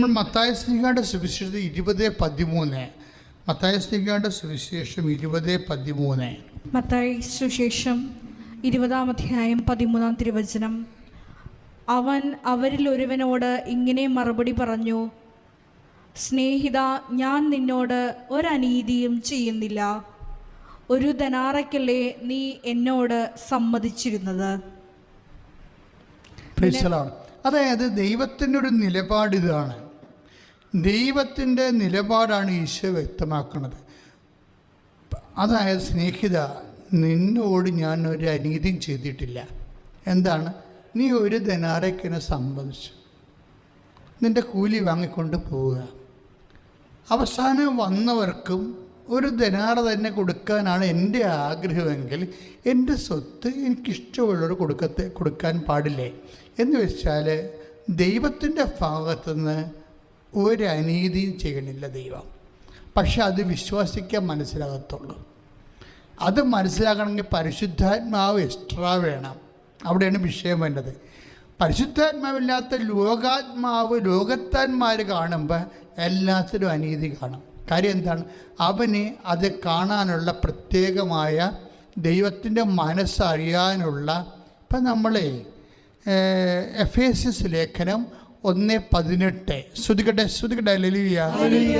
നമ്മൾ മത്തായ സ്നേഹിയുടെ സുവിശേഷം ഇരുപത് പതിമൂന്ന്. മത്തായ സ്നേഹിയുടെ സുവിശേഷം ഇരുപത് പതിമൂന്ന്. മത്തായ സുശേഷം ഇരുപതാം അധ്യായം പതിമൂന്നാം തിരുവചനം. അവൻ അവരിൽ ഒരുവനോട് ഇങ്ങനെ മറുപടി പറഞ്ഞു സ്നേഹിത ഞാൻ നിന്നോട് ഒരനീതിയും ചെയ്യുന്നില്ല. ഒരു ധനാറയ്ക്കല്ലേ നീ എന്നോട് സമ്മതിച്ചിരുന്നത്? അതായത് ദൈവത്തിന്റെ ഒരു നിലപാട് ഇതാണ്. ദൈവത്തിന്റെ നിലപാടാണ് ഈശോ വ്യക്തമാക്കുന്നത് അതായത് സ്നേഹിത നിന്നോട് ഞാൻ ഒരു അനീതിയും ചെയ്തിട്ടില്ല. എന്താണ്? നീ ഒരു ധനാരക്കിനെ സംബന്ധിച്ചു. നിന്റെ കൂലി വാങ്ങിക്കൊണ്ട് പോവുക. അവസാനം വന്നവർക്കും ഒരു ധനാറ തന്നെ കൊടുക്കാനാണ് എന്റെ ആഗ്രഹമെങ്കിൽ എന്റെ സ്വത്ത് എനിക്കിഷ്ടമുള്ളവർ കൊടുക്കത്തെ കൊടുക്കാൻ പാടില്ലേ? എന്ന് വെച്ചാൽ ദൈവത്തിന്റെ ഭാഗത്തുനിന്ന് ഒരു അനീതിയും ചെയ്യണില്ല ദൈവം. പക്ഷെ അത് വിശ്വസിക്കാൻ മനസ്സിലാകത്തുള്ളൂ. അത് മനസ്സിലാക്കണമെങ്കിൽ പരിശുദ്ധാത്മാവ് എക്സ്ട്രാ വേണം. അവിടെയാണ് വിഷയം വേണ്ടത്. പരിശുദ്ധാത്മാവില്ലാത്ത ലോകാത്മാവ് ലോകത്താന്മാർ കാണുമ്പോൾ എല്ലാത്തിലും അനീതി കാണും. കാര്യം എന്താണ്? അവന് അത് കാണാനുള്ള പ്രത്യേകമായ ദൈവത്തിന്റെ മനസ്സറിയാനുള്ള ഇപ്പം നമ്മളെ എഫ് എസ് എസ് ലേഖനം ഒന്ന് പതിനെട്ട്. ശ്രുതികട്ടെ ശ്രുതികട്ടെ ലലിയ ഹല്ലേലൂയ,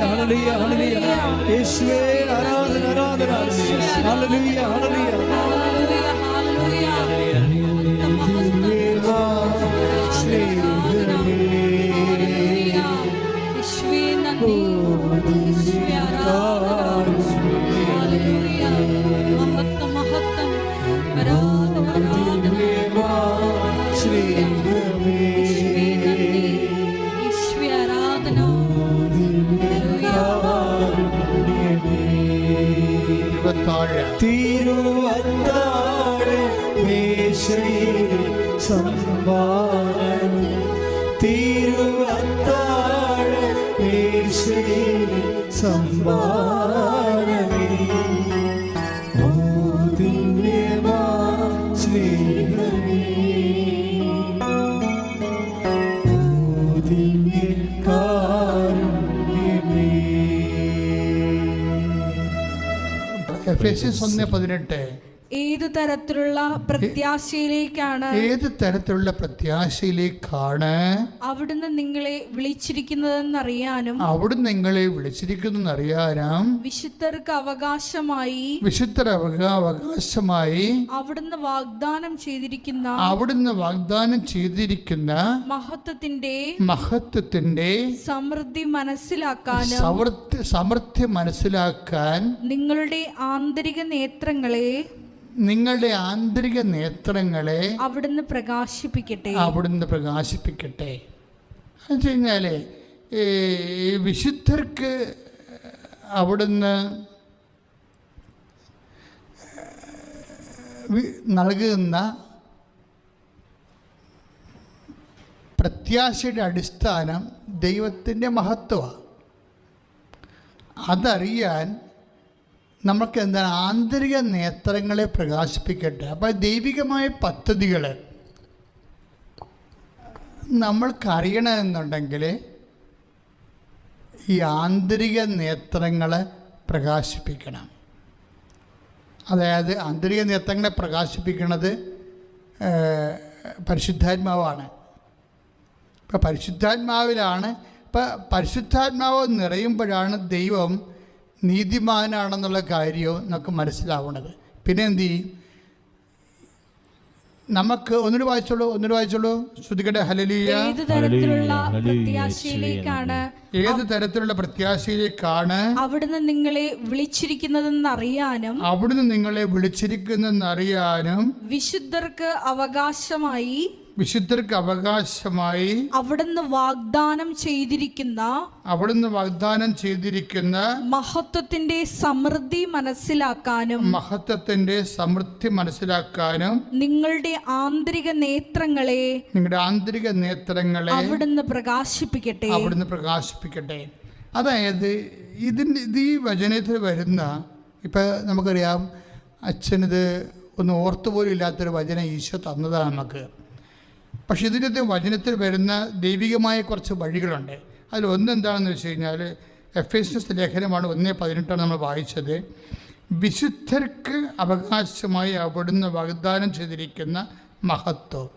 എഫ് എസ് ഒന്ന് പതിനെട്ട്. ഏതു തരത്തിലുള്ള പ്രത്യാശയിലേക്കാണ് ഏത് തരത്തിലുള്ള പ്രത്യാശയിലേക്കാണ് അവിടുന്ന് നിങ്ങളെ വിളിച്ചിരിക്കുന്നതെന്നറിയാനും അവിടുന്ന് നിങ്ങളെ വിളിച്ചിരിക്കുന്നറിയാനും വിശുദ്ധർക്ക് അവകാശമായി വിശുദ്ധർ അവകാശമായി അവിടുന്ന് വാഗ്ദാനം ചെയ്തിരിക്കുന്ന അവിടുന്ന് വാഗ്ദാനം ചെയ്തിരിക്കുന്ന മഹത്വത്തിന്റെ മഹത്വത്തിന്റെ സമൃദ്ധി മനസ്സിലാക്കാൻ സമൃദ്ധി സമൃദ്ധി മനസ്സിലാക്കാൻ നിങ്ങളുടെ ആന്തരിക നേത്രങ്ങളെ നിങ്ങളുടെ ആന്തരിക നേത്രങ്ങളെ അവിടുന്ന് പ്രകാശിപ്പിക്കട്ടെ. അവിടുന്ന് പ്രകാശിപ്പിക്കട്ടെ. എന്ന് വെച്ച് കഴിഞ്ഞാൽ ഈ വിശുദ്ധർക്ക് അവിടുന്ന് നൽകുന്ന പ്രത്യാശയുടെ അടിസ്ഥാനം ദൈവത്തിന്റെ മഹത്വമാണ്. അതറിയാൻ നമുക്ക് എന്താണ് ആന്തരിക നേത്രങ്ങളെ പ്രകാശിപ്പിക്കട്ടെ. അപ്പോൾ ദൈവികമായ പദ്ധതികൾ നമ്മൾക്കറിയണമെന്നുണ്ടെങ്കിൽ ഈ ആന്തരിക നേത്രങ്ങളെ പ്രകാശിപ്പിക്കണം. അതായത് ആന്തരിക നേത്രങ്ങളെ പ്രകാശിപ്പിക്കുന്നത് പരിശുദ്ധാത്മാവാണ്. ഇപ്പം പരിശുദ്ധാത്മാവിലാണ് ഇപ്പം പരിശുദ്ധാത്മാവ് നിറയുമ്പോഴാണ് ദൈവം നീതിമാനാണെന്നുള്ള കാര്യവും നമുക്ക് മനസ്സിലാവുന്നത്. പിന്നെ എന്ത് ചെയ്യും? നമുക്ക് ഒന്നിനു വായിച്ചോളൂ ഒന്നിനു വായിച്ചോളൂ. ശ്രുതികടെ ഹലലിയ ഏതു തരത്തിലുള്ള പ്രത്യാശയിലേക്കാണ് ഏത് തരത്തിലുള്ള പ്രത്യാശയിലേക്കാണ് അവിടുന്ന് നിങ്ങളെ വിളിച്ചിരിക്കുന്നതെന്ന് അറിയാനും അവിടുന്ന് നിങ്ങളെ വിളിച്ചിരിക്കുന്നതെന്ന് അറിയാനും വിശുദ്ധർക്ക് അവകാശമായി വിശുദ്ധർക്ക് അവകാശമായി അവിടുന്ന് വാഗ്ദാനം ചെയ്തിരിക്കുന്ന അവിടുന്ന് വാഗ്ദാനം ചെയ്തിരിക്കുന്ന മഹത്വത്തിന്റെ സമൃദ്ധി മനസ്സിലാക്കാനും മഹത്വത്തിന്റെ സമൃദ്ധി മനസ്സിലാക്കാനും നിങ്ങളുടെ ആന്തരിക നേത്രങ്ങളെ നിങ്ങളുടെ ആന്തരിക നേത്രങ്ങളെ അവിടുന്ന് പ്രകാശിപ്പിക്കട്ടെ. അവിടുന്ന് പ്രകാശിപ്പിക്കട്ടെ. അതായത് ഇതിന്റെ ഇത് ഈ വചനത്തിൽ വരുന്ന ഇപ്പം നമുക്കറിയാം അച്ഛനിത് ഒന്ന് ഓർത്തുപോലും ഇല്ലാത്തൊരു വചനം ഈശോ തന്നതാണ് നമുക്ക്. പക്ഷെ ഇതിന്റെ വചനത്തിൽ വരുന്ന ദൈവികമായ കുറച്ച് വഴികളുണ്ട്. അതിൽ ഒന്ന് എന്താണെന്ന് വെച്ച് കഴിഞ്ഞാൽ എഫ് എസ് എസ് ലേഖനമാണ് ഒന്നേ പതിനെട്ടാണ് നമ്മൾ വായിച്ചത്. വിശുദ്ധർക്ക് അവകാശമായി അവിടുന്ന് വാഗ്ദാനം ചെയ്തിരിക്കുന്ന മഹത്വം.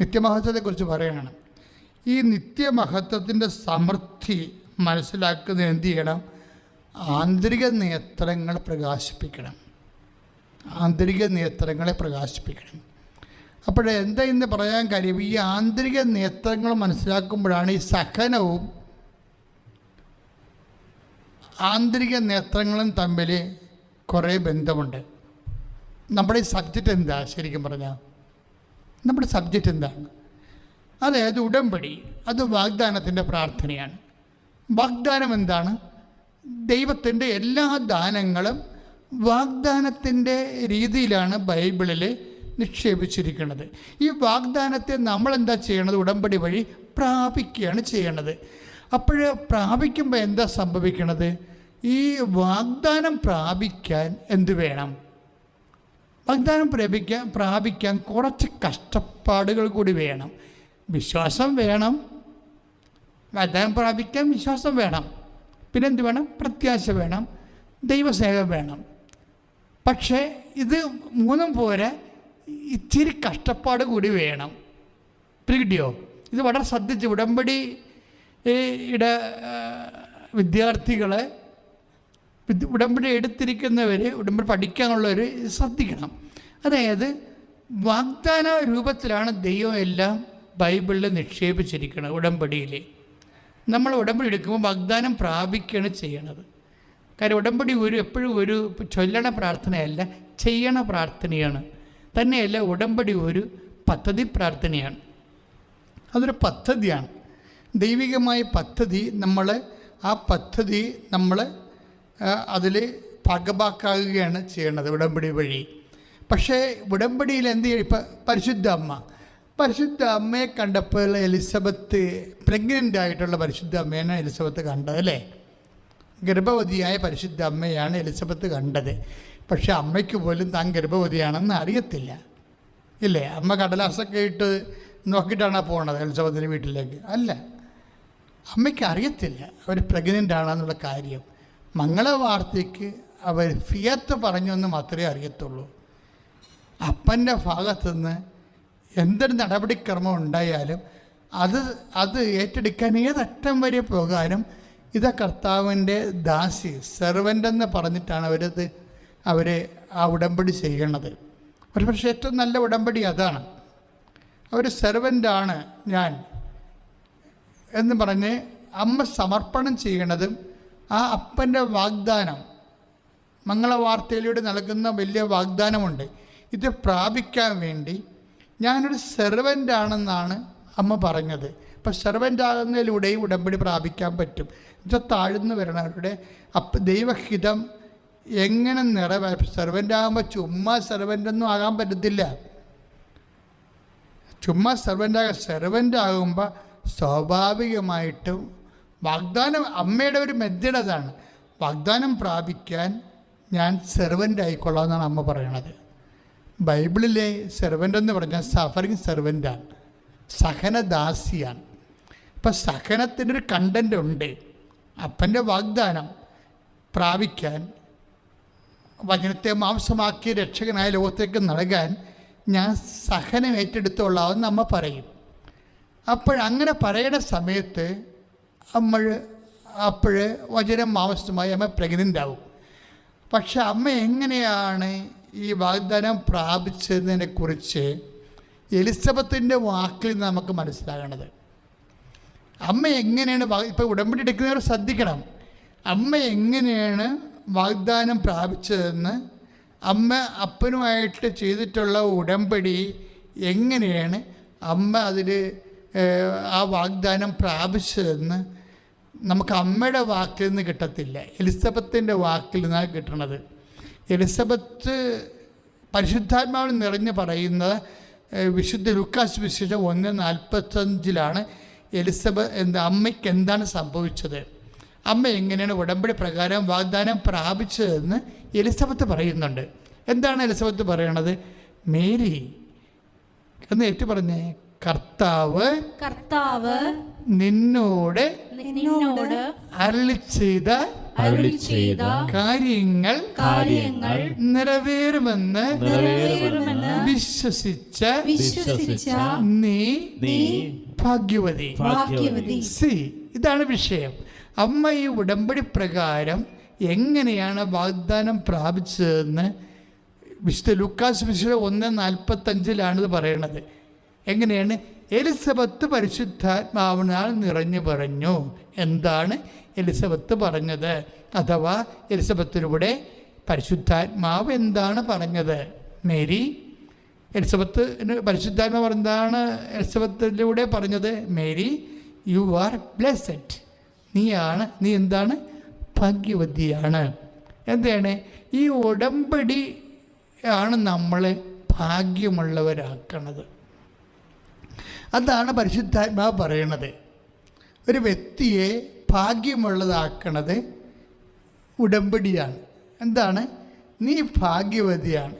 നിത്യമഹത്വത്തെക്കുറിച്ച് പറയുകയാണ് ഈ നിത്യമഹത്വത്തിന്റെ സമൃദ്ധി മനസ്സിലാക്കുന്ന എന്ത് ചെയ്യണം? ആന്തരിക നേത്രങ്ങൾ പ്രകാശിപ്പിക്കണം. ആന്തരിക നേത്രങ്ങളെ പ്രകാശിപ്പിക്കണം. അപ്പോൾ എന്താ ഇന്ന് പറയാൻ കാര്യം? ഈ ആന്തരിക നേത്രങ്ങൾ മനസ്സിലാക്കുമ്പോഴാണ് ഈ സഹനവും ആന്തരിക നേത്രങ്ങളും തമ്മിൽ കുറേ ബന്ധമുണ്ട്. നമ്മുടെ ഈ സബ്ജക്റ്റ് എന്താ? ശരിക്കും പറഞ്ഞാൽ നമ്മുടെ സബ്ജക്റ്റ് എന്താണ് അതായത് ഉടമ്പടി അത് വാഗ്ദാനത്തിന്റെ പ്രാർത്ഥനയാണ്. വാഗ്ദാനം എന്താണ്? ദൈവത്തിന്റെ എല്ലാ ദാനങ്ങളും വാഗ്ദാനത്തിന്റെ രീതിയിലാണ് ബൈബിളിൽ നിക്ഷേപിച്ചിരിക്കുന്നത്. ഈ വാഗ്ദാനത്തെ നമ്മൾ എന്താ ചെയ്യണത്? ഉടമ്പടി വഴി പ്രാപിക്കുകയാണ് ചെയ്യണത്. അപ്പോൾ പ്രാപിക്കുമ്പോൾ എന്താ സംഭവിക്കണത്? ഈ വാഗ്ദാനം പ്രാപിക്കാൻ എന്ത് വേണം? വാഗ്ദാനം പ്രാപിക്കാൻ പ്രാപിക്കാൻ കുറച്ച് കഷ്ടപ്പാടുകൾ കൂടി വേണം. വിശ്വാസം വേണം. വാഗ്ദാനം പ്രാപിക്കാൻ വിശ്വാസം വേണം. പിന്നെ എന്ത് വേണം? പ്രത്യാശ വേണം. ദൈവസേവ വേണം. പക്ഷേ ഇത് മൂന്നും പോരെ. ഇച്ചിരി കഷ്ടപ്പാട് കൂടി വേണം. പിടിയോ ഇത് വളരെ ശ്രദ്ധിച്ച് ഉടമ്പടി ഇട വിദ്യാർത്ഥികളെ വിദ്- ഉടമ്പടി എടുത്തിരിക്കുന്നവർ ഉടമ്പടി പഠിക്കാനുള്ളവർ ശ്രദ്ധിക്കണം. അതായത് വാഗ്ദാന രൂപത്തിലാണ് ദൈവം എല്ലാം ബൈബിളിൽ നിക്ഷേപിച്ചിരിക്കുന്നത് ഉടമ്പടിയിൽ നമ്മൾ ഉടമ്പടി എടുക്കുമ്പോൾ വാഗ്ദാനം പ്രാപിക്കുകയാണ് ചെയ്യണത്. കാര്യം ഉടമ്പടി ഒരു എപ്പോഴും ഒരു ചൊല്ലണ പ്രാർത്ഥനയല്ല ചെയ്യണ പ്രാർത്ഥനയാണ്. തന്നെയല്ല ഉടമ്പടി ഒരു പദ്ധതി പ്രാർത്ഥനയാണ്. അതൊരു പദ്ധതിയാണ്. ദൈവികമായ പദ്ധതി നമ്മൾ ആ പദ്ധതി നമ്മൾ അതിൽ ഭാഗഭാക്കാകുകയാണ് ചെയ്യേണ്ടത് ഉടമ്പടി വഴി. പക്ഷേ ഉടമ്പടിയിൽ എന്ത് ചെയ്യും? ഇപ്പം പരിശുദ്ധ അമ്മ. പരിശുദ്ധ അമ്മയെ കണ്ടപ്പോൾ എലിസബത്ത് പ്രഗ്നന്റ് ആയിട്ടുള്ള പരിശുദ്ധ അമ്മയാണ് എലിസബത്ത് കണ്ടത് അല്ലേ? ഗർഭവതിയായ പരിശുദ്ധ അമ്മയാണ് എലിസബത്ത് കണ്ടത്. പക്ഷെ അമ്മയ്ക്ക് പോലും താൻ ഗർഭവതിയാണെന്ന് അറിയത്തില്ല. ഇല്ലേ? അമ്മ കടലാസൊക്കെ ഇട്ട് നോക്കിയിട്ടാണ് പോണത് എലിസബത്തിന്റെ വീട്ടിലേക്ക്? അല്ല. അമ്മയ്ക്ക് അറിയത്തില്ല. അവർ പ്രഗ്നന്റ് ആണെന്നുള്ള കാര്യം. മംഗളവാർത്തയ്ക്ക് അവർ ഫിയത്ത് പറഞ്ഞു എന്ന് മാത്രമേ അറിയത്തുള്ളൂ. അപ്പന്റെ ഭാഗത്തു ഭാഗത്തുനിന്ന് എന്തൊരു നടപടിക്രമം ഉണ്ടായാലും അത് അത് ഏറ്റെടുക്കാൻ ഏതറ്റം വരെ പോകാനും ഇത് കർത്താവിന്റെ ദാസി സെർവന്റ് എന്ന് പറഞ്ഞിട്ടാണ് അവരത് അവരെ ആ ഉടമ്പടി ചെയ്യണത്. ഒരു പക്ഷേ ഏറ്റവും നല്ല ഉടമ്പടി അതാണ്. അവർ സെർവന്റാണ് ഞാൻ എന്ന് പറഞ്ഞ് അമ്മ സമർപ്പണം ചെയ്യണതും ആ അപ്പന്റെ വാഗ്ദാനം മംഗളവാർത്തയിലൂടെ നൽകുന്ന വലിയ വാഗ്ദാനമുണ്ട്. ഇത് പ്രാപിക്കാൻ വേണ്ടി ഞാനൊരു സെർവന്റാണെന്നാണ് അമ്മ പറഞ്ഞത്. അപ്പം സെർവന്റ് ആകുന്നതിലൂടെയും ഉടമ്പടി പ്രാപിക്കാൻ പറ്റും. ഇത് താഴ്ന്നു വരണവരുടെ അപ്പ ദൈവഹിതം എങ്ങനെ നിറവേ സെർവന്റ് ആകുമ്പോൾ ചുമ്മാ സെർവന്റൊന്നും ആകാൻ പറ്റത്തില്ല. ചുമ്മാ സെർവന്റ് ആകാൻ സെർവന്റ് ആകുമ്പോൾ സ്വാഭാവികമായിട്ടും വാഗ്ദാനം അമ്മയുടെ ഒരു മെത്തേഡ് അതാണ്. വാഗ്ദാനം പ്രാപിക്കാൻ ഞാൻ സെർവന്റ് ആയിക്കൊള്ളാം എന്നാണ് അമ്മ പറയണത്. ബൈബിളിലെ സെർവന്റ് എന്ന് പറഞ്ഞാൽ സഫറിങ് സെർവന്റാണ് സഹനദാസിയാണ്. അപ്പം സഹനത്തിനൊരു കണ്ടന്റ് ഉണ്ട്. അപ്പന്റെ വാഗ്ദാനം പ്രാപിക്കാൻ വചനത്തെ മാംസമാക്കി രക്ഷകനായ ലോകത്തേക്ക് നൽകാൻ ഞാൻ സഹനം ഏറ്റെടുത്തോളാമെന്ന് അമ്മ പറയും. അപ്പോഴങ്ങനെ പറയുന്ന സമയത്ത് നമ്മൾ അപ്പോൾ വചനം മാംസമായി അമ്മ പ്രഗ്നന്റ് ആവും പക്ഷെ അമ്മ എങ്ങനെയാണ് ഈ വാഗ്ദാനം പ്രാപിച്ചതിനെക്കുറിച്ച് എലിസബത്തിന്റെ വാക്കിൽ നമുക്ക് മനസ്സിലാകണത്. അമ്മ എങ്ങനെയാണ് ഇപ്പോൾ ഉടമ്പടി എടുക്കുന്നവർ ശ്രദ്ധിക്കണം. അമ്മ എങ്ങനെയാണ് വാഗ്ദാനം പ്രാപിച്ചതെന്ന് അമ്മ അപ്പനുമായിട്ട് ചെയ്തിട്ടുള്ള ഉടമ്പടി എങ്ങനെയാണ് അമ്മ അതിൽ ആ വാഗ്ദാനം പ്രാപിച്ചതെന്ന് നമുക്ക് അമ്മയുടെ വാക്കിൽ നിന്ന് കിട്ടത്തില്ല. എലിസബത്തിന്റെ വാക്കിൽ നിന്നാണ് കിട്ടണത്. എലിസബത്ത് പരിശുദ്ധാത്മാവിൽ നിറഞ്ഞ് പറയുന്നത് വിശുദ്ധ ലുക്കാസ് വിശേഷം ഒന്ന് നാൽപ്പത്തഞ്ചിലാണ് എലിസബത്ത് എന്താ അമ്മയ്ക്ക് എന്താണ് സംഭവിച്ചത്? അമ്മ എങ്ങനെയാണ് ഉടമ്പടി പ്രകാരം വാഗ്ദാനം പ്രാപിച്ചതെന്ന് എലിസബത്ത് പറയുന്നുണ്ട്. എന്താണ് എലിസബത്ത് പറയണത്? മേരി എന്ന് ഏറ്റു പറഞ്ഞേ. കർത്താവ് കർത്താവ് നിന്നോട് നിന്നോട് അരളി ചെയ്ത അരുളി ചെയ്ത കാര്യങ്ങൾ കാര്യങ്ങൾ നിറവേറുമെന്ന് നിറവേറുമെന്ന് വിശ്വസിച്ച വിശ്വസിച്ച നീ നീ ഭാഗ്യവതി. ഭാഗ്യവതി. സി ഇതാണ് വിഷയം. അമ്മ ഈ ഉടമ്പടി പ്രകാരം എങ്ങനെയാണ് വാഗ്ദാനം പ്രാപിച്ചതെന്ന് വിശുദ്ധ ലുക്കാസ് വിശുദ്ധ ഒന്ന് നാൽപ്പത്തഞ്ചിലാണ് ഇത് പറയണത്. എങ്ങനെയാണ്? എലിസബത്ത് പരിശുദ്ധാത്മാവിനാൽ നിറഞ്ഞു പറഞ്ഞു. എന്താണ് എലിസബത്ത് പറഞ്ഞത്? അഥവാ എലിസബത്തിലൂടെ പരിശുദ്ധാത്മാവ് എന്താണ് പറഞ്ഞത്? മേരി എലിസബത്ത് പരിശുദ്ധാത്മാവ് എന്താണ് എലിസബത്തിലൂടെ പറഞ്ഞത്? Mary you are blessed. നീയാണ് നീ എന്താണ്? ഭാഗ്യവതിയാണ്. എന്താണ്? ഈ ഉടമ്പടി ആണ് നമ്മളെ ഭാഗ്യമുള്ളവരാക്കണത്. അതാണ് പരിശുദ്ധാത്മാവ് പറയണത്. ഒരു വ്യക്തിയെ ഭാഗ്യമുള്ളതാക്കണത് ഉടമ്പടിയാണ്. എന്താണ്? നീ ഭാഗ്യവതിയാണ്.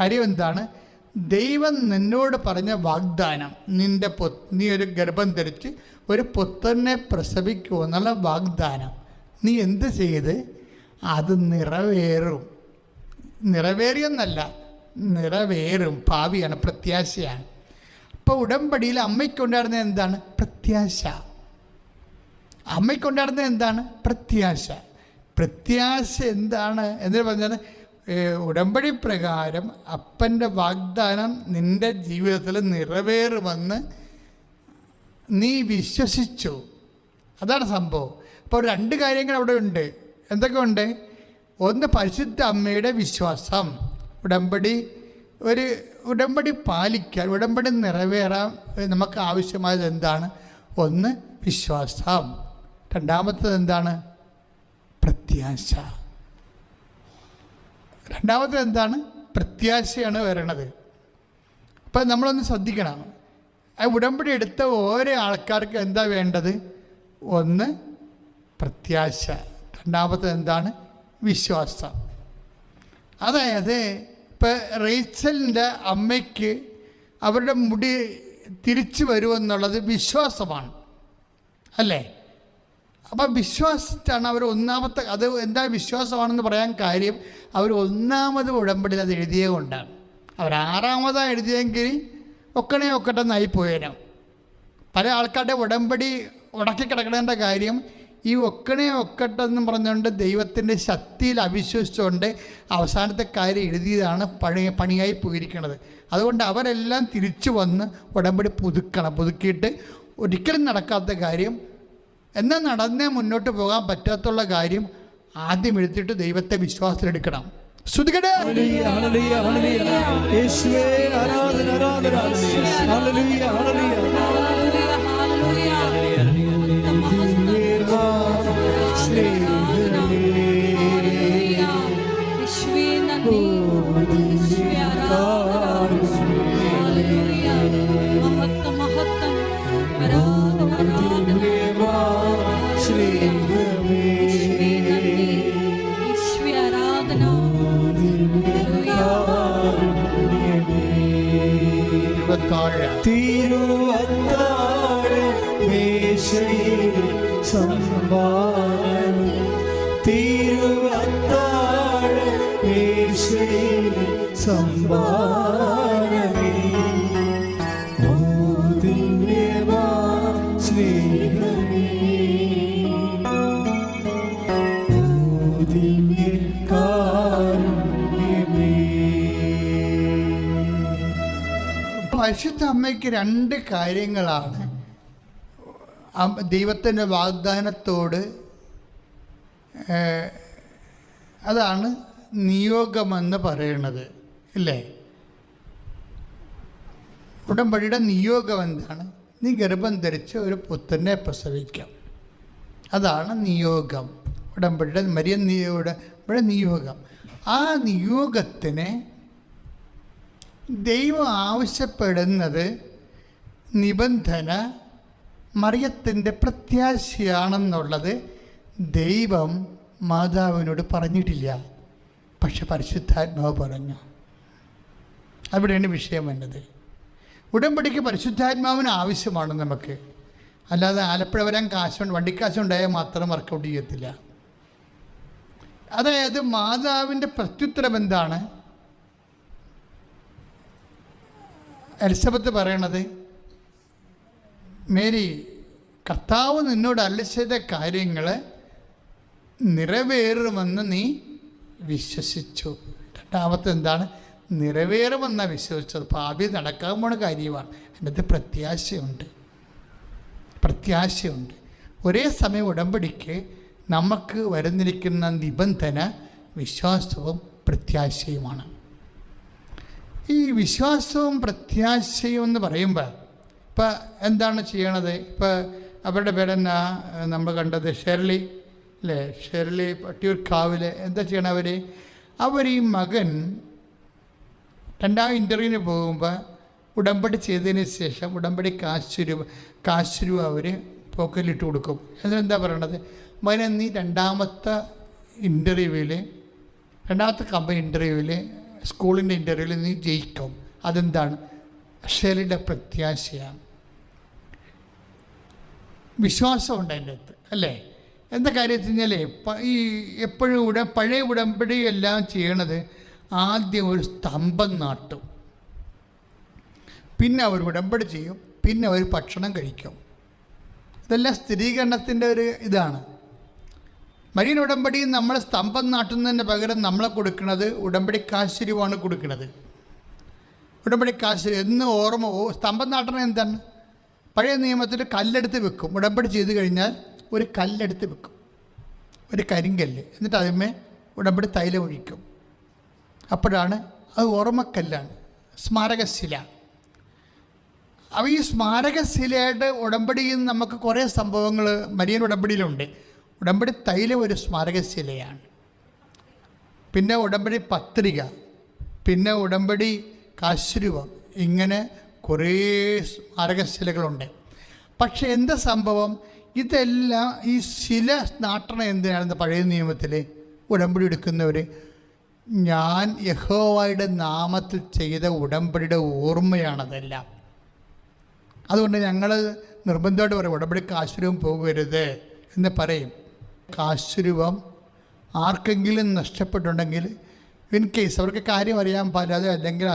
കാര്യം എന്താണ്? ദൈവം നിന്നോട് പറഞ്ഞ വാഗ്ദാനം നിന്റെ പൊ നീ ഒരു ഗർഭം ധരിച്ച് ഒരു പുത്രനെ പ്രസവിക്കുമെന്നുള്ള വാഗ്ദാനം. നീ എന്ത് ചെയ്ത്? അത് നിറവേറും. നിറവേറിയെന്നല്ല നിറവേറും. ഭാവിയാണ് പ്രത്യാശയാണ്. അപ്പോൾ ഉടമ്പടിയിൽ അമ്മയ്ക്കുണ്ടായിരുന്നത് എന്താണ്? പ്രത്യാശ. അമ്മയ്ക്കുണ്ടായിരുന്നത് എന്താണ്? പ്രത്യാശ. പ്രത്യാശ എന്താണ്? എന്ന് പറഞ്ഞാൽ ഉടമ്പടി പ്രകാരം അപ്പന്റെ വാഗ്ദാനം നിന്റെ ജീവിതത്തിൽ നിറവേറുമെന്ന് നീ വിശ്വസിച്ചു. അതാണ് സംഭവം. അപ്പോൾ രണ്ട് കാര്യങ്ങൾ അവിടെ ഉണ്ട്. എന്തൊക്കെ ഉണ്ട്? ഒന്ന് പരിശുദ്ധ അമ്മയുടെ വിശ്വാസം. ഉടമ്പടി ഒരു ഉടമ്പടി പാലിക്കാൻ ഉടമ്പടി നിറവേറാൻ നമുക്ക് ആവശ്യമായത് എന്താണ്? ഒന്ന് വിശ്വാസം. രണ്ടാമത്തത് എന്താണ്? പ്രത്യാശ. രണ്ടാമത്തത് എന്താണ്? പ്രത്യാശയാണ് വരണത്. അപ്പം നമ്മളൊന്ന് ശ്രദ്ധിക്കണം. ആ ഉടമ്പടി എടുത്ത ഓരോ ആൾക്കാർക്ക് എന്താ വേണ്ടത്? ഒന്ന് പ്രത്യാശ. രണ്ടാമത്തത് എന്താണ്? വിശ്വാസം. അതായത് ഇപ്പം റേച്ചലിന്റെ അമ്മയ്ക്ക് അവരുടെ മുടി തിരിച്ചു വരുമെന്നുള്ളത് വിശ്വാസമാണ്. അല്ലേ? അപ്പം വിശ്വാസത്താണ് അവർ ഒന്നാമത്തെ അത് എന്താ വിശ്വാസമാണെന്ന് പറയാൻ കാര്യം അവർ ഒന്നാമത് ഉടമ്പടി അത് എഴുതിയത് കൊണ്ടാണ്. അവർ ആറാമതാണ് എഴുതിയെങ്കിൽ ഒക്കണേ ഒക്കട്ടെ നായിപ്പോയേനോ പോയേനും. പല ആൾക്കാരുടെ ഉടമ്പടി ഉടക്കി കിടക്കണേണ്ട കാര്യം ഈ ഒക്കണേ ഒക്കട്ടെ എന്ന് പറഞ്ഞുകൊണ്ട് ദൈവത്തിന്റെ ശക്തിയിൽ അവിശ്വസിച്ചുകൊണ്ട് അവസാനത്തെ കാര്യം എഴുതിയതാണ് പണി പണിയായി പോയിരിക്കുന്നത്. അതുകൊണ്ട് അവരെല്ലാം തിരിച്ചു വന്ന് ഉടമ്പടി പുതുക്കണം. പുതുക്കിയിട്ട് ഒരിക്കലും നടക്കാത്ത കാര്യം എന്നാൽ നടന്നേ മുന്നോട്ട് പോകാൻ പറ്റാത്തുള്ള കാര്യം ആദ്യം എടുത്തിട്ട് ദൈവത്തെ വിശ്വാസത്തിലെടുക്കണം. ശ്രുതികടേ. ആരാധന ആരാധന. പരിശുദ്ധ അമ്മയ്ക്ക് രണ്ട് കാര്യങ്ങളാണ്. ദൈവത്തിന്റെ വാഗ്ദാനത്തോട് അതാണ് നിയോഗമെന്ന് പറയണത്. ഇല്ലേ? ഉടമ്പടിയുടെ നിയോഗം എന്താണ്? നീ ഗർഭം ധരിച്ച് ഒരു പുത്രനെ പ്രസവിക്കാം. അതാണ് നിയോഗം. ഉടമ്പടിയുടെ മരിയ നിയോഗയുടെ നിയോഗം. ആ നിയോഗത്തിന് ദൈവം ആവശ്യപ്പെടുന്നത് നിബന്ധന മറിയത്തിന്റെ പ്രത്യാശയാണെന്നുള്ളത് ദൈവം മാതാവിനോട് പറഞ്ഞിട്ടില്ല. പക്ഷെ പരിശുദ്ധാത്മാവ് പറഞ്ഞു. അവിടെയാണ് വിഷയം വന്നത്. ഉടമ്പടിക്ക് പരിശുദ്ധാത്മാവിന് ആവശ്യമാണ് നമുക്ക്. അല്ലാതെ ആലപ്പുഴ വരാൻ കാശ് വണ്ടിക്കാശ് ഉണ്ടായാൽ മാത്രം വർക്കൗട്ട് ചെയ്യത്തില്ല. അതായത് മാതാവിന്റെ പ്രത്യുത്തരം എന്താണ്? എലിസബത്ത് പറയണത് മേരി കർത്താവ് നിന്നോട് അല്ല കാര്യങ്ങൾ നിറവേറുമെന്ന് നീ വിശ്വസിച്ചു. രണ്ടാമത്തെ എന്താണ്? നിറവേറുമെന്ന വിശ്വസിച്ചത്. ഭാവി നടക്കാൻ പോണ കാര്യമാണ്. അതിനകത്ത് പ്രത്യാശയുണ്ട്. പ്രത്യാശയുണ്ട്. ഒരേ സമയം ഉടമ്പടിക്ക് നമുക്ക് വരുന്നിരിക്കുന്ന നിബന്ധന വിശ്വാസവും പ്രത്യാശയുമാണ്. ഈ വിശ്വാസവും പ്രത്യാശയും എന്ന് പറയുമ്പോൾ ഇപ്പം എന്താണ് ചെയ്യണത്? ഇപ്പം അവരുടെ പേരെന്നാ നമ്മൾ കണ്ടത് ഷെർലി അല്ലേ? ഷെർലി പട്ടിയൂർക്കാവിൽ എന്താ ചെയ്യണം അവർ അവർ ഈ മകൻ രണ്ടാം ഇന്റർവ്യൂവിന് പോകുമ്പോൾ ഉടമ്പടി ചെയ്തതിന് ശേഷം ഉടമ്പടി കാശ് രൂപ കാശ് രൂപ അവർ പോക്കറ്റിലിട്ട് കൊടുക്കും. എന്നിട്ടെന്താ പറയണത്? മകനെ നീ രണ്ടാമത്തെ ഇന്റർവ്യൂവിൽ രണ്ടാമത്തെ കമ്പനി ഇന്റർവ്യൂവിൽ സ്കൂളിന്റെ ഇന്റർവ്യൂവിൽ നീ ജയിക്കും. അതെന്താണ്? ഷെലിന്റെ പ്രത്യാശയാണ്. വിശ്വാസമുണ്ട് അതിന്റെ അകത്ത് അല്ലേ? എന്താ കാര്യം വെച്ച് കഴിഞ്ഞാൽ ഈ എപ്പോഴും ഉട പഴയ ഉടമ്പടി എല്ലാം ചെയ്യണത് ആദ്യം ഒരു സ്തംഭം നാട്ടും. പിന്നെ അവർ ഉടമ്പടി ചെയ്യും. പിന്നെ അവർ ഭക്ഷണം കഴിക്കും. ഇതെല്ലാം സ്ഥിരീകരണത്തിന്റെ ഒരു ഇതാണ്. മരീൻ ഉടമ്പടി നമ്മൾ സ്തംഭം നാട്ടുന്നതിന് പകരം നമ്മളെ കൊടുക്കുന്നത് ഉടമ്പടി കാശുരുവാണ് കൊടുക്കുന്നത്. ഉടമ്പടി കാശ്ശേരി എന്ന് ഓർമ്മ സ്തംഭം നാട്ടണം എന്താണ്? പഴയ നിയമത്തിൽ കല്ലെടുത്ത് വെക്കും. ഉടമ്പടി ചെയ്ത് കഴിഞ്ഞാൽ ഒരു കല്ലെടുത്ത് വെക്കും. ഒരു കരിങ്കല്ല്. എന്നിട്ട് അതിന്മേ ഉടമ്പടി തൈലം ഒഴിക്കും. അപ്പോഴാണ് അത് ഓർമ്മക്കല്ലാണ്. സ്മാരകശില. അപ്പോൾ ഈ സ്മാരകശിലയുടെ ഉടമ്പടിയിൽ നിന്ന് നമുക്ക് കുറേ സംഭവങ്ങൾ മരിയൻ ഉടമ്പടിയിലുണ്ട്. ഉടമ്പടി തൈലം ഒരു സ്മാരകശിലയാണ്. പിന്നെ ഉടമ്പടി പത്രിക പിന്നെ ഉടമ്പടി കാശ്രൂപം ഇങ്ങനെ കുറേ സ്മാരകശിലകളുണ്ട്. പക്ഷേ എന്താ സംഭവം? ഇതെല്ലാം ഈ ശില നാട്ടണം എന്തിനാണെന്ന് പഴയ നിയമത്തിൽ ഉടമ്പടി എടുക്കുന്നവർ ഞാൻ യഹോവയുടെ നാമത്തിൽ ചെയ്ത ഉടമ്പടിയുടെ ഓർമ്മയാണതെല്ലാം. അതുകൊണ്ട് ഞങ്ങൾ നിർബന്ധമായിട്ട് പറയും ഉടമ്പടി കാശുരൂപം പോകരുത് എന്ന് പറയും. കാശുരൂപം ആർക്കെങ്കിലും നഷ്ടപ്പെട്ടുണ്ടെങ്കിൽ ഇൻ കേസ് അവർക്ക് കാര്യം അറിയാൻ പാടില്ലാതെ അല്ലെങ്കിൽ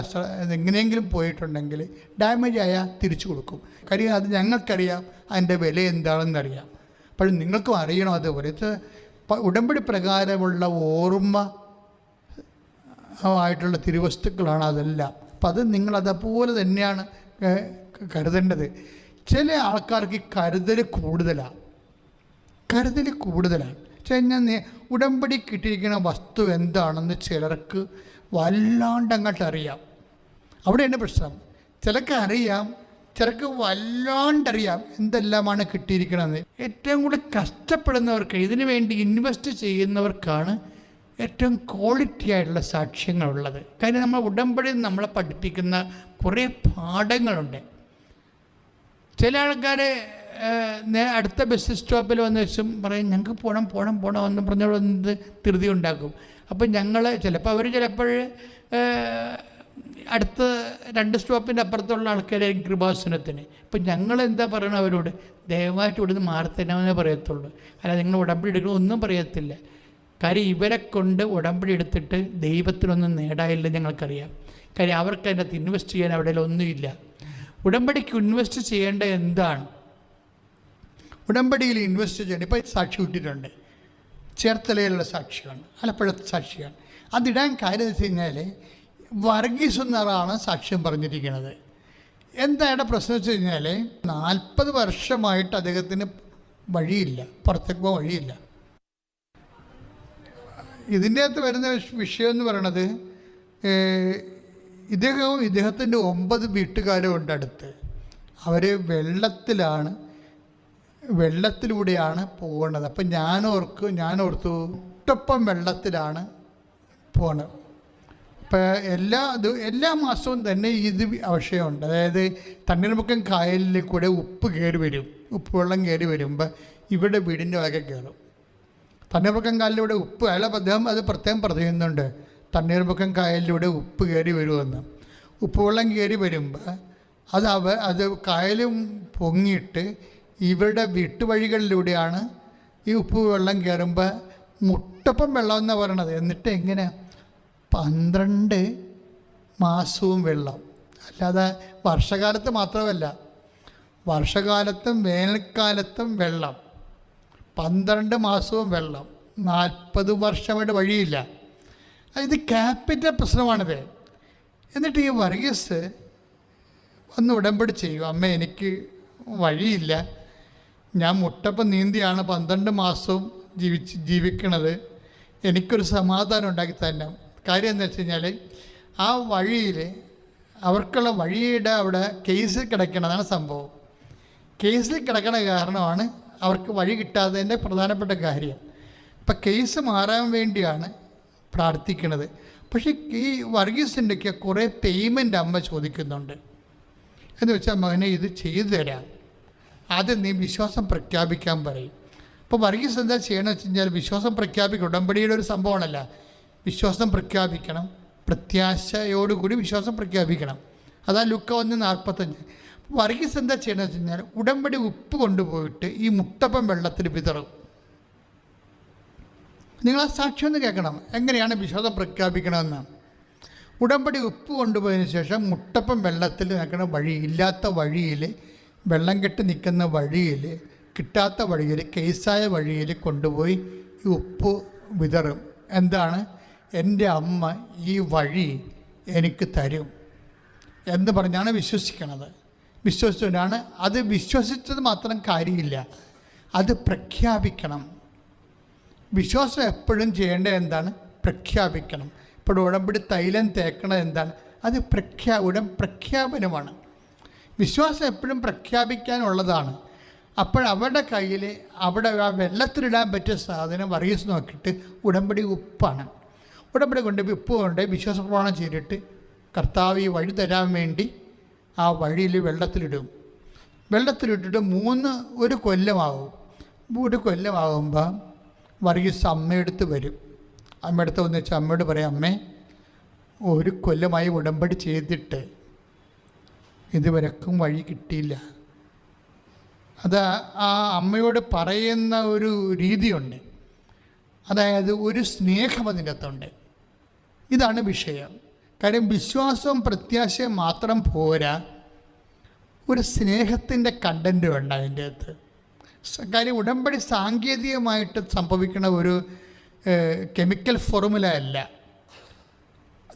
എങ്ങനെയെങ്കിലും പോയിട്ടുണ്ടെങ്കിൽ ഡാമേജ് ആയാൽ തിരിച്ചു കൊടുക്കും. കാര്യം അത് ഞങ്ങൾക്കറിയാം അതിന്റെ വില എന്താണെന്ന് അറിയാം. അപ്പോൾ നിങ്ങൾക്കും അറിയണം അതുപോലെ. ഉടമ്പടി പ്രകാരമുള്ള ഓർമ്മ ആയിട്ടുള്ള തിരുവസ്തുക്കളാണ് അതെല്ലാം. അപ്പം അത് അതേപോലെ തന്നെയാണ് കരുതേണ്ടത്. ചില ആൾക്കാർക്ക് ഈ കരുതൽ കൂടുതലാണ് കരുതൽ കൂടുതലാണ് പക്ഷേ ഞാൻ ഉടമ്പടി കിട്ടിയിരിക്കുന്ന വസ്തു എന്താണെന്ന് ചിലർക്ക് വല്ലാണ്ട് അങ്ങോട്ട് അറിയാം. അവിടെയാണ് പ്രശ്നം. ചിലർക്ക് അറിയാം ചിലർക്ക് വല്ലാണ്ടറിയാം എന്തെല്ലാമാണ് കിട്ടിയിരിക്കണമെന്ന് ഏറ്റവും കൂടുതൽ കഷ്ടപ്പെടുന്നവർക്ക് ഇതിനു വേണ്ടി ഇൻവെസ്റ്റ് ചെയ്യുന്നവർക്കാണ് ഏറ്റവും ക്വാളിറ്റി ആയിട്ടുള്ള സാക്ഷ്യങ്ങളുള്ളത്. കാര്യം നമ്മൾ ഉടമ്പടി നമ്മളെ പഠിപ്പിക്കുന്ന കുറേ പാഠങ്ങളുണ്ട്. ചില ആൾക്കാർ അടുത്ത ബസ് സ്റ്റോപ്പിൽ വന്ന വെച്ചും പറയും ഞങ്ങൾക്ക് പോകണം പോകണം പോകണം എന്ന് പറഞ്ഞുകൊണ്ട് ധൃതി ഉണ്ടാക്കും. അപ്പം ഞങ്ങൾ ചിലപ്പോൾ അവർ ചിലപ്പോൾ അടുത്ത രണ്ട് സ്റ്റോപ്പിന്റെ അപ്പുറത്തുള്ള ആൾക്കാരായിരിക്കും കൃപാസനത്തിന്. ഇപ്പം ഞങ്ങൾ എന്താ പറയണം അവരോട്? ദയവായിട്ട് ഇവിടുന്ന് മാറി പറയത്തുള്ളൂ. അല്ല നിങ്ങൾ ഉടമ്പടി എടുക്കണം ഒന്നും പറയത്തില്ല. കാര്യം ഇവരെ കൊണ്ട് ഉടമ്പടി എടുത്തിട്ട് ദൈവത്തിനൊന്നും നേടാനില്ല ഞങ്ങൾക്കറിയാം. കാര്യം അവർക്ക് അതിനകത്ത് ഇൻവെസ്റ്റ് ചെയ്യാൻ അവിടെ ഒന്നുമില്ല ഉടമ്പടിക്ക് ഇൻവെസ്റ്റ് ചെയ്യേണ്ട എന്താണ്? ഉടമ്പടിയിൽ ഇൻവെസ്റ്റ് ചെയ്യേണ്ട ഇപ്പോൾ സാക്ഷി വിട്ടിട്ടുണ്ട് ചേർത്തലയിലുള്ള സാക്ഷിയാണ് ആലപ്പുഴ സാക്ഷിയാണ്. അതിടാൻ കാര്യം വെച്ച് കഴിഞ്ഞാൽ വർഗീസ് സാക്ഷ്യം പറഞ്ഞിരിക്കുന്നത്. എന്താണ് പ്രശ്നം വെച്ച് കഴിഞ്ഞാൽ നാൽപ്പത് വർഷമായിട്ട് അദ്ദേഹത്തിന് വഴിയില്ല പുറത്തേക്ക് പോകാൻ വഴിയില്ല. ഇതിന്റെ അകത്ത് വരുന്ന വിഷ- വിഷയം എന്ന് പറയണത് ഇദ്ദേഹവും ഇദ്ദേഹത്തിന്റെ ഒമ്പത് വീട്ടുകാരും ഉണ്ട് അടുത്ത്. അവർ വെള്ളത്തിലാണ് വെള്ളത്തിലൂടെയാണ് പോകുന്നത് അപ്പം ഞാനോർക്ക് ഞാനോർത്തു ഒട്ടൊപ്പം വെള്ളത്തിലാണ് പോണത്. അപ്പോൾ എല്ലാ ഇത് എല്ലാ മാസവും തന്നെ ഇത് ആവശ്യമുണ്ട് അതായത് തണ്ണീർമുക്കം കായലിൽ കൂടെ ഉപ്പ് കയറി വരും ഉപ്പ് വെള്ളം കയറി വരുമ്പോൾ ഇവിടെ വീടിന്റെ വക കയറും. തണ്ണീർമുക്കം കായലിലൂടെ ഉപ്പ് അയാൾ അദ്ദേഹം അത് പ്രത്യേകം പറയുന്നുണ്ട് തണ്ണീർമുക്കം കായലിലൂടെ ഉപ്പ് കയറി വരുമെന്ന്. ഉപ്പ് വെള്ളം കയറി വരുമ്പോൾ അത് അവ അത് കായലും പൊങ്ങിയിട്ട് ഇവരുടെ വീട്ടുവഴികളിലൂടെയാണ് ഈ ഉപ്പ് വെള്ളം കയറുമ്പോൾ മുട്ടപ്പം വെള്ളം എന്നാണ് പറയണത്. എന്നിട്ട് എങ്ങനെ? പന്ത്രണ്ട് മാസവും വെള്ളം. അല്ലാതെ വർഷകാലത്ത് മാത്രമല്ല വർഷകാലത്തും വേനൽക്കാലത്തും വെള്ളം. പന്ത്രണ്ട് മാസവും വെള്ളം. നാൽപ്പത് വർഷമായിട്ട് വഴിയില്ല. ഇത് ക്യാപിറ്റൽ പ്രശ്നമാണിത്. എന്നിട്ട് ഈ വർഗീസ് ഒന്ന് ഉടമ്പടി ചെയ്യും. അമ്മ എനിക്ക് വഴിയില്ല. ഞാൻ മുട്ടപ്പം നീന്തിയാണ് പന്ത്രണ്ട് മാസവും ജീവിച്ച് ജീവിക്കണത്. എനിക്കൊരു സമാധാനം ഉണ്ടാക്കി തന്നെ കാര്യം എന്താ വെച്ച് കഴിഞ്ഞാൽ ആ വഴിയിൽ അവർക്കുള്ള വഴിയുടെ അവിടെ കേസിൽ കിടക്കണതാണ് സംഭവം. കേസിൽ കിടക്കണ കാരണമാണ് അവർക്ക് വഴി കിട്ടാത്തതിന്റെ പ്രധാനപ്പെട്ട കാര്യം. ഇപ്പം കേസ് മാറാൻ വേണ്ടിയാണ് പ്രാർത്ഥിക്കുന്നത്. പക്ഷേ ഈ വർഗീസിന്റെയൊക്കെ കുറേ പേയ്മെന്റ് അമ്മ ചോദിക്കുന്നുണ്ട്. എന്ന് വെച്ചാൽ മകനെ ഇത് ചെയ്തു തരാം. ആദ്യം നീ വിശ്വാസം പ്രഖ്യാപിക്കാൻ പറയും. അപ്പോൾ വർഗീസ് എന്താ ചെയ്യണമെന്ന് വെച്ച് കഴിഞ്ഞാൽ വിശ്വാസം പ്രഖ്യാപിക്കണം. ഉടമ്പടിയുടെ ഒരു സംഭവമാണല്ല. വിശ്വാസം പ്രഖ്യാപിക്കണം. പ്രത്യാശയോടുകൂടി വിശ്വാസം പ്രഖ്യാപിക്കണം. അതാ ലുക്ക ഒന്ന് നാൽപ്പത്തഞ്ച്. വർഗീസ് എന്താ ചെയ്യണമെന്ന് വെച്ച് കഴിഞ്ഞാൽ ഉടമ്പടി ഉപ്പ് കൊണ്ടുപോയിട്ട് ഈ മുട്ടപ്പം വെള്ളത്തിൽ വിതറും. നിങ്ങൾ ആ സാക്ഷ്യം ഒന്ന് കേൾക്കണം. എങ്ങനെയാണ് വിശ്വാസം പ്രഖ്യാപിക്കണമെന്ന് ഉടമ്പടി ഉപ്പ് കൊണ്ടുപോയതിന് ശേഷം മുട്ടപ്പം വെള്ളത്തിൽ നിൽക്കുന്ന വഴി ഇല്ലാത്ത വഴിയിൽ വെള്ളം കെട്ടി നിൽക്കുന്ന വഴിയിൽ കിട്ടാത്ത വഴിയിൽ കേസായ വഴിയിൽ കൊണ്ടുപോയി ഈ ഉപ്പ് വിതറും. എന്താണ്? എന്റെ അമ്മ ഈ വഴി എനിക്ക് തരും എന്ന് പറഞ്ഞാണ് വിശ്വസിക്കണത്. വിശ്വസിച്ചവരാണ് അത് വിശ്വസിച്ചത് മാത്രം കാര്യമില്ല. അത് പ്രഖ്യാപിക്കണം. വിശ്വാസം എപ്പോഴും ചെയ്യേണ്ടത് എന്താണ്? പ്രഖ്യാപിക്കണം. ഇപ്പോൾ ഉടമ്പടി തൈലം തേക്കണത് എന്താണ്? അത് പ്രഖ്യാ ഉടൻ പ്രഖ്യാപനമാണ്. വിശ്വാസം എപ്പോഴും പ്രഖ്യാപിക്കാനുള്ളതാണ്. അപ്പോൾ അവരുടെ കയ്യിൽ അവിടെ ആ വെള്ളത്തിലിടാൻ പറ്റിയ സാധനം വറീസ് നോക്കിയിട്ട് ഉടമ്പടി ഉപ്പാണ്. ഉടമ്പടി കൊണ്ട് ഉപ്പ് കൊണ്ട് വിശ്വാസപ്രമാണം ചെയ്തിട്ട് കർത്താവ് ഈ വഴി തരാൻ വേണ്ടി ആ വഴിയിൽ വെള്ളത്തിലിടും. വെള്ളത്തിലിട്ടിട്ട് മൂന്ന് ഒരു കൊല്ലമാകും ഒരു കൊല്ലമാകുമ്പോൾ വർഗീസ് അമ്മയെടുത്ത് വരും. അമ്മയെടുത്ത് വന്ന് വെച്ചാൽ അമ്മയോട് പറയാം അമ്മേ ഒരു കൊല്ലമായി ഉടമ്പടി ചെയ്തിട്ട് ഇതുവരക്കും വഴി കിട്ടിയില്ല. അത് ആ അമ്മയോട് പറയുന്ന ഒരു രീതിയുണ്ട്. അതായത് ഒരു സ്നേഹം അതിന്റെ അകത്തുണ്ട് ഇതാണ് വിഷയം. കാര്യം വിശ്വാസവും പ്രത്യാശയും മാത്രം പോരാ. ഒരു സ്നേഹത്തിന്റെ കണ്ടന്റ് വേണ്ട അതിന്റെ അകത്ത്. കാര്യം ഉടമ്പടി സാങ്കേതികമായിട്ട് സംഭവിക്കുന്ന ഒരു കെമിക്കൽ ഫോർമുല അല്ല.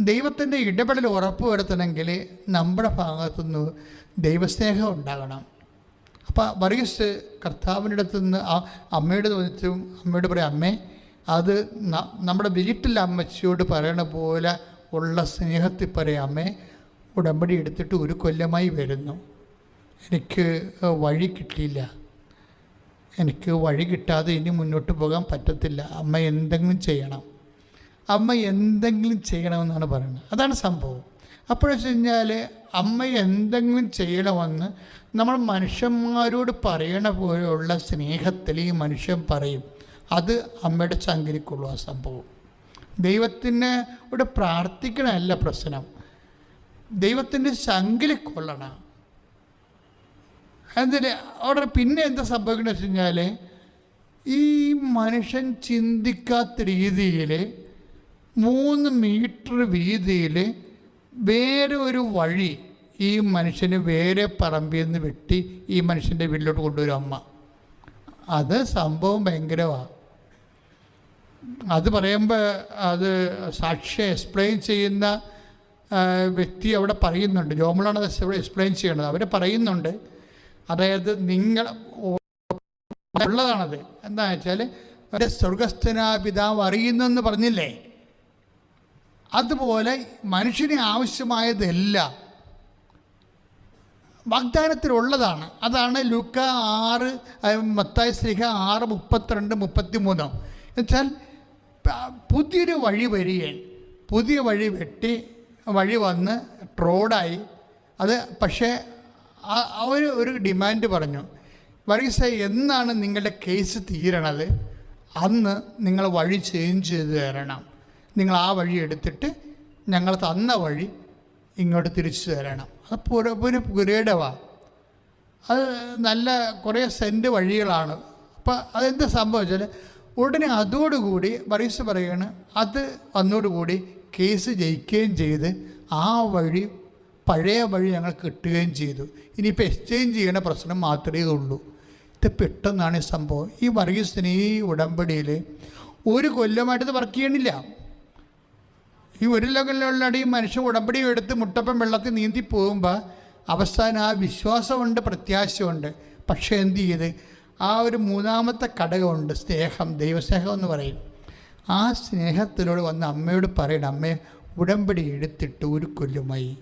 ദൈവത്തിന്റെ ഇടപെടൽ ഉറപ്പുവരുത്തണമെങ്കിൽ നമ്മുടെ ഭാഗത്തുനിന്ന് ദൈവസ്നേഹം ഉണ്ടാകണം. അപ്പോൾ വർഗീസ് കർത്താവിന്റെ അടുത്ത് നിന്ന് ആ അമ്മയോട് ചോദിച്ചും അമ്മയോട് പറയാം അമ്മേ അത് നമ്മുടെ വീട്ടിലെ അമ്മച്ചിയോട് പറയണ പോലെ ഉള്ള സ്നേഹത്തിൽ പറയാം അമ്മേ ഉടമ്പടി എടുത്തിട്ട് ഒരു കൊല്ലമായി വരുന്നു. എനിക്ക് വഴി കിട്ടിയില്ല. എനിക്ക് വഴി കിട്ടാതെ ഇനി മുന്നോട്ട് പോകാൻ പറ്റത്തില്ല. അമ്മ എന്തെങ്കിലും ചെയ്യണം. അമ്മ എന്തെങ്കിലും ചെയ്യണമെന്നാണ് പറയുന്നത്. അതാണ് സംഭവം. അപ്പോഴെന്ന് കഴിഞ്ഞാൽ അമ്മ എന്തെങ്കിലും ചെയ്യണമെന്ന് നമ്മൾ മനുഷ്യന്മാരോട് പറയണ പോലെയുള്ള സ്നേഹത്തിൽ ഈ മനുഷ്യൻ പറയും. അത് അമ്മയുടെ ചങ്കിരിക്കുള്ളൂ ആ സംഭവം. ദൈവത്തിന് ഇവിടെ പ്രാർത്ഥിക്കണമല്ല പ്രശ്നം. ദൈവത്തിന്റെ ശങ്കിൽ കൊള്ളണം. എന്നിട്ട് അവിടെ പിന്നെ എന്താ സംഭവിക്കുന്നത് വെച്ച് കഴിഞ്ഞാൽ ഈ മനുഷ്യൻ ചിന്തിക്കാത്ത രീതിയിൽ മൂന്ന് മീറ്റർ വീതിയിൽ വേറെ ഒരു വഴി ഈ മനുഷ്യന് വേറെ പറമ്പിൽ നിന്ന് വെട്ടി ഈ മനുഷ്യന്റെ വീട്ടിലോട്ട് കൊണ്ടുവരും അമ്മ. അത് സംഭവം ഭയങ്കരമാണ് അത് പറയുമ്പോൾ അത് സാക്ഷി എക്സ്പ്ലെയിൻ ചെയ്യുന്ന വ്യക്തി അവിടെ പറയുന്നുണ്ട്. ജോമളാണ് എക്സ്പ്ലെയിൻ ചെയ്യണത്. അവർ പറയുന്നുണ്ട്. അതായത് നിങ്ങൾ ഉള്ളതാണത്. എന്താ വെച്ചാൽ ഒരു സ്വർഗസ്ഥനാ പിതാവ് അറിയുന്നെന്ന് പറഞ്ഞില്ലേ? അതുപോലെ മനുഷ്യന് ആവശ്യമായതെല്ലാം. വാഗ്ദാനത്തിലുള്ളതാണ്. അതാണ് ലുക്ക ആറ് മത്തായ സ്ലിഹ ആറ് മുപ്പത്തിരണ്ട് മുപ്പത്തി മൂന്ന് എന്നുവെച്ചാൽ പുതിയൊരു വഴി വരികയാണ് പുതിയ വഴി വെട്ടി വഴി വന്ന് റോഡായി അത് പക്ഷേ അവർ ഒരു ഡിമാൻഡ് പറഞ്ഞു. വർഗീസ എന്നാണ് നിങ്ങളുടെ കേസ് തീരണത്? അന്ന് നിങ്ങൾ വഴി ചേഞ്ച് ചെയ്ത് തരണം. നിങ്ങൾ ആ വഴി എടുത്തിട്ട് ഞങ്ങൾ തന്ന വഴി ഇങ്ങോട്ട് തിരിച്ചു തരണം. അത് പുര ഒരു പുരേടവാണ് അത് നല്ല കുറേ സെന്റ് വഴികളാണ്. അപ്പോൾ അതെന്താ സംഭവിച്ചാൽ ഉടനെ അതോടുകൂടി ബറീസ് പറയുകയാണ് അത് വന്നോടുകൂടി കേസ് ജയിക്കുകയും ചെയ്ത് ആ വഴി പഴയ വഴി ഞങ്ങൾ കിട്ടുകയും ചെയ്തു. ഇനിയിപ്പോൾ എക്സ്ചേഞ്ച് ചെയ്യണ പ്രശ്നം മാത്രമേ ഉള്ളൂ. ഇത് പെട്ടെന്നാണ് ഈ സംഭവം. ഈ വർഗീസിന് ഈ ഉടമ്പടിയിൽ ഒരു കൊല്ലമായിട്ട് വർക്ക് ചെയ്യണില്ല. ഈ ഒരു ലകലിലുള്ള മനുഷ്യൻ മനുഷ്യ ഉടമ്പടി എടുത്ത് മുട്ടപ്പം വെള്ളത്തിൽ നീന്തി പോകുമ്പോൾ അവസാനം ആ വിശ്വാസമുണ്ട് പ്രത്യാശയുണ്ട്. പക്ഷേ എന്ത് ചെയ്ത്? ആ ഒരു മൂന്നാമത്തെ ഘടകമുണ്ട് സ്നേഹം ദൈവസ്നേഹം എന്ന് പറയും. ആ സ്നേഹത്തിലൂടെ വന്ന് അമ്മയോട് പറയണം അമ്മയെ ഉടമ്പടി എടുത്തിട്ട് ഒരു കൊല്ലുമായി.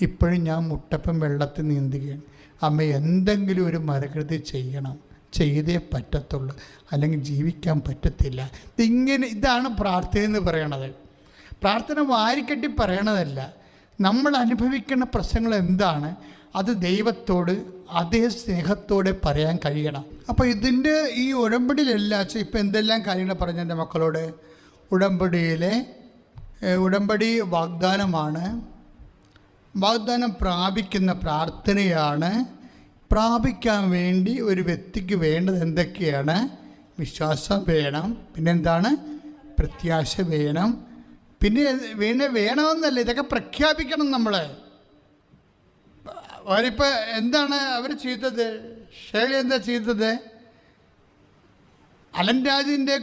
ഇപ്പോഴും ഞാൻ മുട്ടപ്പം വെള്ളത്തിൽ നീന്തുകയാണ്. അമ്മ എന്തെങ്കിലും ഒരു മരകൃതി ചെയ്യണം. ചെയ്തേ പറ്റത്തുള്ളൂ. അല്ലെങ്കിൽ ജീവിക്കാൻ പറ്റത്തില്ല. ഇതിങ്ങനെ ഇതാണ് പ്രാർത്ഥന എന്ന് പറയണത്. പ്രാർത്ഥന വാരിക്കെട്ടി പറയണതല്ല. നമ്മൾ അനുഭവിക്കുന്ന പ്രശ്നങ്ങൾ എന്താണ്? അത് ദൈവത്തോട് അതേ സ്നേഹത്തോടെ പറയാൻ കഴിയണം. അപ്പോൾ ഇതിന്റെ ഈ ഉടമ്പടിയിലെല്ലാം ഇപ്പം എന്തെല്ലാം കാര്യങ്ങൾ പറഞ്ഞു എന്റെ മക്കളോട്? ഉടമ്പടിയിലെ ഉടമ്പടി വാഗ്ദാനമാണ്. വാഗ്ദാനം പ്രാപിക്കുന്ന പ്രാർത്ഥനയാണ്. പ്രാപിക്കാൻ വേണ്ടി ഒരു വ്യക്തിക്ക് വേണ്ടത് എന്തൊക്കെയാണ്? വിശ്വാസം വേണം പിന്നെന്താണ്? പ്രത്യാശ വേണം. പിന്നെ വേണേ വേണമെന്നല്ല ഇതൊക്കെ പ്രഖ്യാപിക്കണം നമ്മൾ അവരിപ്പോൾ എന്താണ് അവർ ചെയ്തത്? ഷേളി എന്താ ചെയ്തത്? അലൻ രാജിന്റെ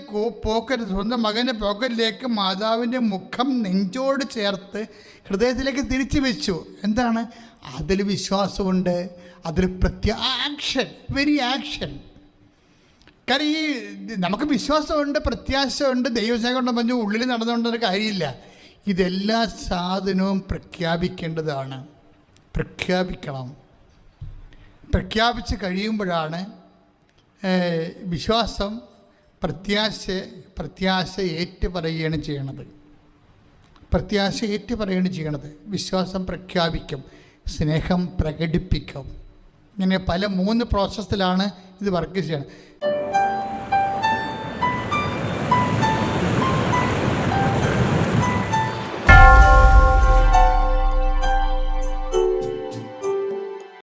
പോക്കറ്റ് സ്വന്തം മകന്റെ പോക്കറ്റിലേക്ക് മാതാവിന്റെ മുഖം നെഞ്ചോട് ചേർത്ത് ഹൃദയത്തിലേക്ക് തിരിച്ചു വെച്ചു. എന്താണ്? അതിൽ വിശ്വാസമുണ്ട്. അതിൽ പ്രത്യ ആക്ഷൻ വെരി ആക്ഷൻ കാരണം ഈ നമുക്ക് വിശ്വാസമുണ്ട് പ്രത്യാശയുണ്ട് ദൈവസ്നേഹം കൊണ്ട് പറഞ്ഞു ഉള്ളിൽ നടന്നുകൊണ്ടൊരു കാര്യമില്ല. ഇതെല്ലാ സാധനവും പ്രഖ്യാപിക്കേണ്ടതാണ്. പ്രഖ്യാപിക്കണം. പ്രഖ്യാപിച്ച് കഴിയുമ്പോഴാണ് വിശ്വാസം പ്രത്യാശ പ്രത്യാശ ഏറ്റു പറയുകയാണ് ചെയ്യണത്. പ്രത്യാശ ഏറ്റു പറയുകയാണ് ചെയ്യണത്. വിശ്വാസം പ്രഖ്യാപിക്കും സ്നേഹം പ്രകടിപ്പിക്കും. ഇങ്ങനെ പല മൂന്ന് പ്രോസസ്സിലാണ് ഇത് വർക്ക് ചെയ്യണം